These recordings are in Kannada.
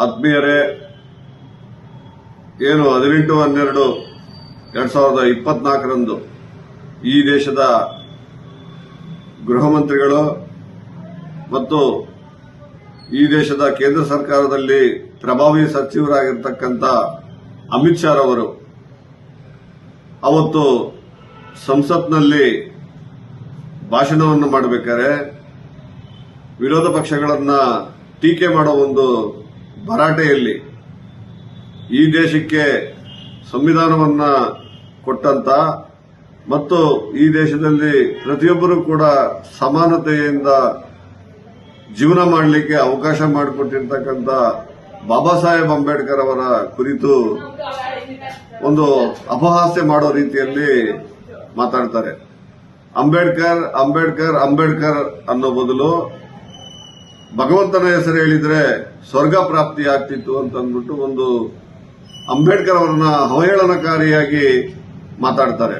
ಆತ್ಮೀಯರೇ ಏನು, ಹದಿನೆಂಟು, ಹನ್ನೆರಡು, ಎರಡ್ ಸಾವಿರದ ಇಪ್ಪತ್ನಾಲ್ಕರಂದು ಈ ದೇಶದ ಗೃಹ ಮಂತ್ರಿಗಳು ಮತ್ತು ಈ ದೇಶದ ಕೇಂದ್ರ ಸರ್ಕಾರದಲ್ಲಿ ಪ್ರಭಾವಿ ಸಚಿವರಾಗಿರ್ತಕ್ಕಂಥ ಅಮಿತ್ ಶಾ ರವರು ಅವತ್ತು ಸಂಸತ್ನಲ್ಲಿ ಭಾಷಣವನ್ನು ಮಾಡಬೇಕಾದ್ರೆ ವಿರೋಧ ಪಕ್ಷಗಳನ್ನು ಟೀಕೆ ಮಾಡೋ ಒಂದು ಭರಾಟೆಯಲ್ಲಿ ಈ ದೇಶಕ್ಕೆ ಸಂವಿಧಾನವನ್ನು ಕೊಟ್ಟಂತ ಮತ್ತು ಈ ದೇಶದಲ್ಲಿ ಪ್ರತಿಯೊಬ್ಬರೂ ಕೂಡ ಸಮಾನತೆಯಿಂದ ಜೀವನ ಮಾಡಲಿಕ್ಕೆ ಅವಕಾಶ ಮಾಡಿಕೊಟ್ಟಿರ್ತಕ್ಕಂಥ ಬಾಬಾ ಸಾಹೇಬ್ ಅಂಬೇಡ್ಕರ್ ಅವರ ಕುರಿತು ಒಂದು ಅಪಹಾಸ್ಯ ಮಾಡೋ ರೀತಿಯಲ್ಲಿ ಮಾತಾಡ್ತಾರೆ. ಅಂಬೇಡ್ಕರ್ ಅಂಬೇಡ್ಕರ್ ಅಂಬೇಡ್ಕರ್ ಅನ್ನೋ ಬದಲು ಭಗವಂತನ ಹೆಸರು ಹೇಳಿದ್ರೆ ಸ್ವರ್ಗ ಪ್ರಾಪ್ತಿ ಆಗ್ತಿತ್ತು ಅಂತಂದ್ಬಿಟ್ಟು ಒಂದು ಅಂಬೇಡ್ಕರ್ ಅವರನ್ನ ಅವಹೇಳನಕಾರಿಯಾಗಿ ಮಾತಾಡ್ತಾರೆ.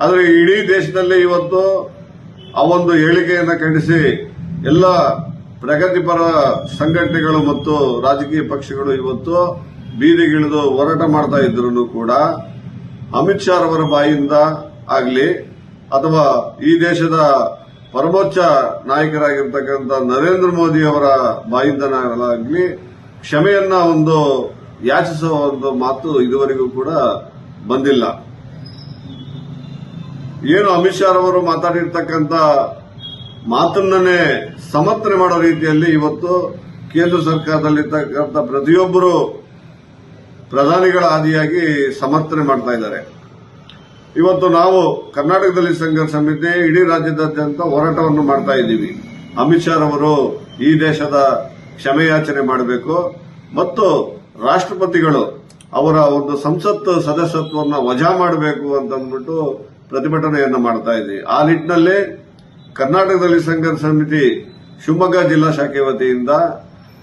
ಆದರೆ ಇಡೀ ದೇಶದಲ್ಲಿ ಇವತ್ತು ಆ ಒಂದು ಹೇಳಿಕೆಯನ್ನು ಖಂಡಿಸಿ ಎಲ್ಲ ಪ್ರಗತಿಪರ ಸಂಘಟನೆಗಳು ಮತ್ತು ರಾಜಕೀಯ ಪಕ್ಷಗಳು ಇವತ್ತು ಬೀದಿಗಿಳಿದು ಹೋರಾಟ ಮಾಡ್ತಾ ಇದ್ರು ಕೂಡ ಅಮಿತ್ ಶಾ ಅವರ ಬಾಯಿಂದ ಆಗಲಿ ಅಥವಾ ಈ ದೇಶದ ಪರಮೋಚ್ಚ ನಾಯಕರಾಗಿರ್ತಕ್ಕಂಥ ನರೇಂದ್ರ ಮೋದಿ ಅವರ ಬಾಯಿಂದನಾಗಲಿ ಕ್ಷಮೆಯನ್ನ ಒಂದು ಯಾಚಿಸುವ ಒಂದು ಮಾತು ಇದುವರೆಗೂ ಕೂಡ ಬಂದಿಲ್ಲ. ಏನು ಅಮಿತ್ ಶಾ ರವರು ಮಾತಾಡಿರ್ತಕ್ಕಂಥ ಮಾತನ್ನೇ ಸಮರ್ಥನೆ ಮಾಡೋ ರೀತಿಯಲ್ಲಿ ಇವತ್ತು ಕೇಂದ್ರ ಸರ್ಕಾರದಲ್ಲಿರ್ತಕ್ಕಂಥ ಪ್ರತಿಯೊಬ್ಬರು ಪ್ರಧಾನಿಗಳ ಆದಿಯಾಗಿ ಸಮರ್ಥನೆ ಮಾಡ್ತಾ ಇದ್ದಾರೆ. ಇವತ್ತು ನಾವು ಕರ್ನಾಟಕದಲ್ಲಿ ಸಂಘರ್ಷ ಸಮಿತಿ, ಇಡೀ ರಾಜ್ಯದಾದ್ಯಂತ ಹೋರಾಟವನ್ನು ಮಾಡ್ತಾ ಇದ್ದೀವಿ. ಅಮಿತ್ ಶಾ ರವರು ಈ ದೇಶದ ಕ್ಷಮೆಯಾಚನೆ ಮಾಡಬೇಕು. ಮತ್ತು ರಾಷ್ಟ್ರಪತಿಗಳು ಅವರ ಒಂದು ಸಂಸತ್ ಸದಸ್ಯತ್ವವನ್ನು ವಜಾ ಮಾಡಬೇಕು ಅಂತಂದ್ಬಿಟ್ಟು ಪ್ರತಿಭಟನೆಯನ್ನು ಮಾಡ್ತಾ ಇದ್ದೀವಿ. ಆ ನಿಟ್ಟಿನಲ್ಲಿ ಕರ್ನಾಟಕದಲ್ಲಿ ಸಂಘರ್ಷ ಸಮಿತಿ, ಶಿವಮೊಗ್ಗ ಜಿಲ್ಲಾ ಶಾಖೆ ವತಿಯಿಂದ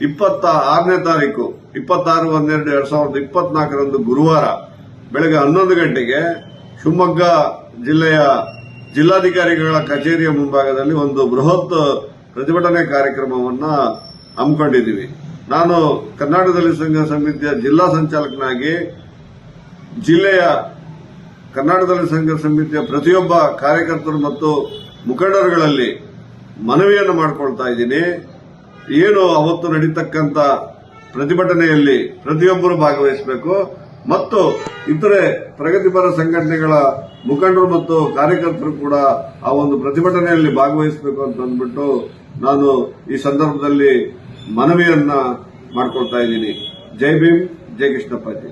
ಇಪ್ಪತ್ತ ಆರನೇ ತಾರೀಕು, ಇಪ್ಪತ್ತಾರು, ಹನ್ನೆರಡು, ಎರಡ್ ಸಾವಿರದ ಇಪ್ಪತ್ನಾಲ್ಕರಂದು ಗುರುವಾರ ಬೆಳಗ್ಗೆ ಹನ್ನೊಂದು ಗಂಟೆಗೆ ಶಿವಮೊಗ್ಗ ಜಿಲ್ಲೆಯ ಜಿಲ್ಲಾಧಿಕಾರಿಗಳ ಕಚೇರಿಯ ಮುಂಭಾಗದಲ್ಲಿ ಒಂದು ಬೃಹತ್ ಪ್ರತಿಭಟನೆ ಕಾರ್ಯಕ್ರಮವನ್ನ ಹಮ್ಮಿಕೊಂಡಿದ್ದೀವಿ. ನಾನು ಕರ್ನಾಟಕದಲ್ಲಿ ಸಂಘ ಸಮಿತಿಯ ಜಿಲ್ಲಾ ಸಂಚಾಲಕನಾಗಿ ಜಿಲ್ಲೆಯ ಕರ್ನಾಟಕದಲ್ಲಿ ಸಂಘ ಸಮಿತಿಯ ಪ್ರತಿಯೊಬ್ಬ ಕಾರ್ಯಕರ್ತರು ಮತ್ತು ಮುಖಂಡರುಗಳಲ್ಲಿ ಮನವಿಯನ್ನು ಮಾಡಿಕೊಳ್ತಾ ಇದ್ದೀನಿ. ಏನು ಅವತ್ತು ನಡೀತಕ್ಕಂಥ ಪ್ರತಿಭಟನೆಯಲ್ಲಿ ಪ್ರತಿಯೊಬ್ಬರು ಭಾಗವಹಿಸಬೇಕು. ಮತ್ತು ಇತರೆ ಪ್ರಗತಿಪರ ಸಂಘಟನೆಗಳ ಮುಖಂಡರು ಮತ್ತು ಕಾರ್ಯಕರ್ತರು ಕೂಡ ಆ ಒಂದು ಪ್ರತಿಭಟನೆಯಲ್ಲಿ ಭಾಗವಹಿಸಬೇಕು ಅಂತ ಅಂದ್ಬಿಟ್ಟು ನಾನು ಈ ಸಂದರ್ಭದಲ್ಲಿ ಮನವಿಯನ್ನ ಮಾಡ್ಕೊಳ್ತಾ ಇದ್ದೀನಿ. ಜೈ ಭೀಮ್, ಜೈ ಕೃಷ್ಣಪ್ಪಾಜಿ